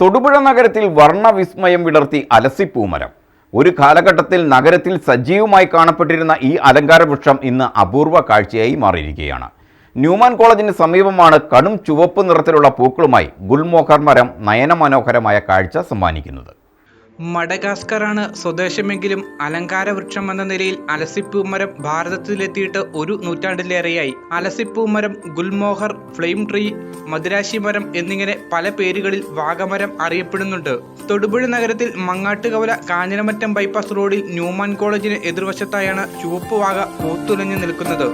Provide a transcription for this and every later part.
തൊടുപുഴ നഗരത്തിൽ വർണവിസ്മയം വിടർത്തി അലസിപ്പൂമരം. ഒരു കാലഘട്ടത്തിൽ നഗരത്തിൽ സജീവമായി കാണപ്പെട്ടിരുന്ന ഈ അലങ്കാര വൃക്ഷം ഇന്ന് അപൂർവ കാഴ്ചയായി മാറിയിരിക്കുകയാണ്. ന്യൂമാൻ കോളേജിന് സമീപമാണ് കടും ചുവപ്പ് നിറത്തിലുള്ള പൂക്കളുമായി ഗുൽമോഹർ മരം നയനമനോഹരമായ കാഴ്ച സമ്മാനിക്കുന്നത്. മഡഗാസ്കറാണ് സ്വദേശമെങ്കിലും അലങ്കാര വൃക്ഷം എന്ന നിലയിൽ അലസിപ്പൂമരം ഭാരതത്തിലെത്തിയിട്ട് ഒരു നൂറ്റാണ്ടിലേറെയായി. അലസിപ്പൂമരം ഗുൽമോഹർ ഫ്ലെയിം ട്രീ മദുരാശി മരം എന്നിങ്ങനെ പല പേരുകളിൽ വാഗമരം അറിയപ്പെടുന്നുണ്ട്. തൊടുപുഴ നഗരത്തിൽ മങ്ങാട്ടുകവല കാഞ്ഞിരമറ്റം ബൈപ്പാസ് റോഡിൽ ന്യൂമാൻ കോളേജിന് എതിർവശത്തായാണ് ചുവപ്പ് വാഗ പൂത്തുലഞ്ഞു നിൽക്കുന്നത്.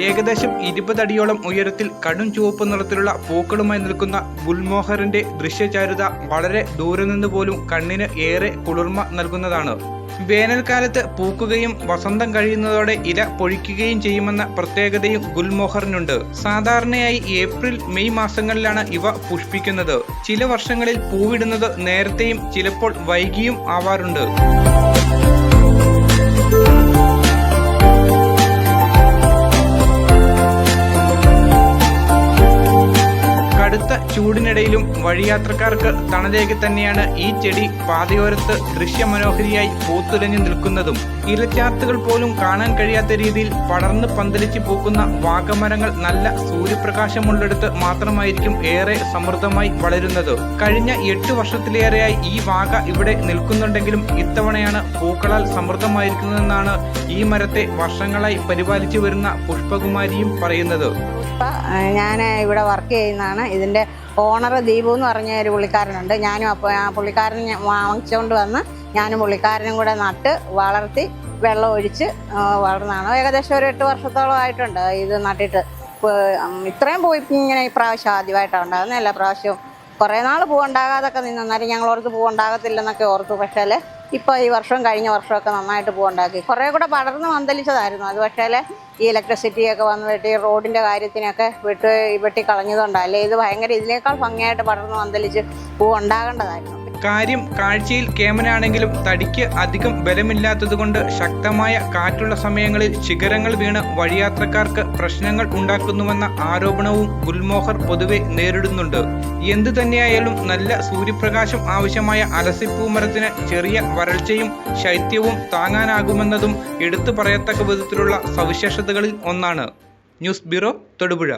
ഏകദേശം ഇരുപതടിയോളം ഉയരത്തിൽ കടും ചുവപ്പ് നിറത്തിലുള്ള പൂക്കളുമായി നിൽക്കുന്ന ഗുൽമോഹറിന്റെ ദൃശ്യചാരുത വളരെ ദൂരെ നിന്ന് പോലും കണ്ണിന് ഏറെ കുളിർമ നൽകുന്നതാണ്. വേനൽക്കാലത്ത് പൂക്കുകയും വസന്തം കഴിയുന്നതോടെ ഇല പൊഴിക്കുകയും ചെയ്യുമെന്ന പ്രത്യേകതയും ഗുൽമോഹറിനുണ്ട്. സാധാരണയായി ഏപ്രിൽ മെയ് മാസങ്ങളിലാണ് ഇവ പുഷ്പിക്കുന്നത്. ചില വർഷങ്ങളിൽ പൂവിടുന്നത് നേരത്തെയും ചിലപ്പോൾ വൈകിയും ആവാറുണ്ട്. കടുത്ത ചൂടിനിടയിലും വഴിയാത്രക്കാർക്ക് തണലേക്ക് തന്നെയാണ് ഈ ചെടി പാതയോരത്ത് ദൃശ്യമനോഹരിയായി പൂത്തുലഞ്ഞു നിൽക്കുന്നതും. ഇലച്ചാർത്തുകൾ പോലും കാണാൻ കഴിയാത്ത രീതിയിൽ പടർന്ന് പന്തലിച്ച് പൂക്കുന്ന വാഗമരങ്ങൾ നല്ല സൂര്യപ്രകാശമുള്ളിടത്ത് മാത്രമായിരിക്കും ഏറെ സമൃദ്ധമായി വളരുന്നത്. കഴിഞ്ഞ എട്ട് വർഷത്തിലേറെയായി ഈ വാഗ ഇവിടെ നിൽക്കുന്നുണ്ടെങ്കിലും ഇത്തവണയാണ് പൂക്കളാൽ സമൃദ്ധമായിരിക്കുന്നതെന്നാണ് ഈ മരത്തെ വർഷങ്ങളായി പരിപാലിച്ചു വരുന്ന പുഷ്പകുമാരിയും പറയുന്നത്. ഞാൻ ഇവിടെ വർക്ക് ചെയ്യുന്നതാണ്. ഇതിന്റെ ഓണർ ദീപു എന്ന് പറഞ്ഞ ഒരു പുള്ളിക്കാരനുണ്ട്. ഞാനും അപ്പോൾ ആ പുള്ളിക്കാരൻ വാങ്ങിച്ചുകൊണ്ട് വന്ന് ഞാനും പുള്ളിക്കാരനും കൂടെ നട്ട് വളർത്തി വെള്ളം ഒഴിച്ച് വളർന്നാണ്. ഏകദേശം ഒരു എട്ട് വർഷത്തോളം ആയിട്ടുണ്ട് ഇത് നട്ടിട്ട്. ഇത്രയും പോയി ഇങ്ങനെ ഇപ്രാവശ്യം ആദ്യമായിട്ടാണ് ഉണ്ടാകുന്നത്. എല്ലാ പ്രാവശ്യവും കുറേ നാൾ പൂവുണ്ടാകാതൊക്കെ നിന്നാലും ഞങ്ങൾ ഓർത്ത് പൂവുണ്ടാകത്തില്ലെന്നൊക്കെ ഓർത്തു. പക്ഷേ ഇപ്പോൾ ഈ വർഷവും കഴിഞ്ഞ വർഷമൊക്കെ നന്നായിട്ട് പോകണ്ടാക്കി കുറേ കൂടെ പടർന്ന് മന്തലിച്ചതായിരുന്നു അത് പക്ഷേ ഈ ഇലക്ട്രിസിറ്റിയൊക്കെ വന്ന് വെട്ടി റോഡിന്റെ കാര്യത്തിനൊക്കെ വെട്ടി വെട്ടി കളഞ്ഞതുകൊണ്ടാണ് അല്ലേ ഇത് ഭയങ്കര ഇതിനേക്കാൾ ഭംഗിയായിട്ട് പടർന്ന് മന്തലിച്ച് പൂ ഉണ്ടാകേണ്ടതായിരുന്നു കാര്യം കാഴ്ചയിൽ കേമനാണെങ്കിലും തടിക്ക് അധികം ബലമില്ലാത്തതുകൊണ്ട് ശക്തമായ കാറ്റുള്ള സമയങ്ങളിൽ ശിഖരങ്ങൾ വീണ് വഴിയാത്രക്കാർക്ക് പ്രശ്നങ്ങൾ ഉണ്ടാക്കുന്നുവെന്ന ആരോപണവും ഗുൽമോഹർ പൊതുവെ നേരിടുന്നുണ്ട്. എന്തു തന്നെയായാലും നല്ല സൂര്യപ്രകാശം ആവശ്യമായ അലസിപ്പൂമരത്തിന് ചെറിയ വരൾച്ചയും ശൈത്യവും താങ്ങാനാകുമെന്നതും എടുത്തു പറയത്തക്ക വിധത്തിലുള്ള സവിശേഷതകളിൽ ഒന്നാണ്. News bureau Thodupuzha.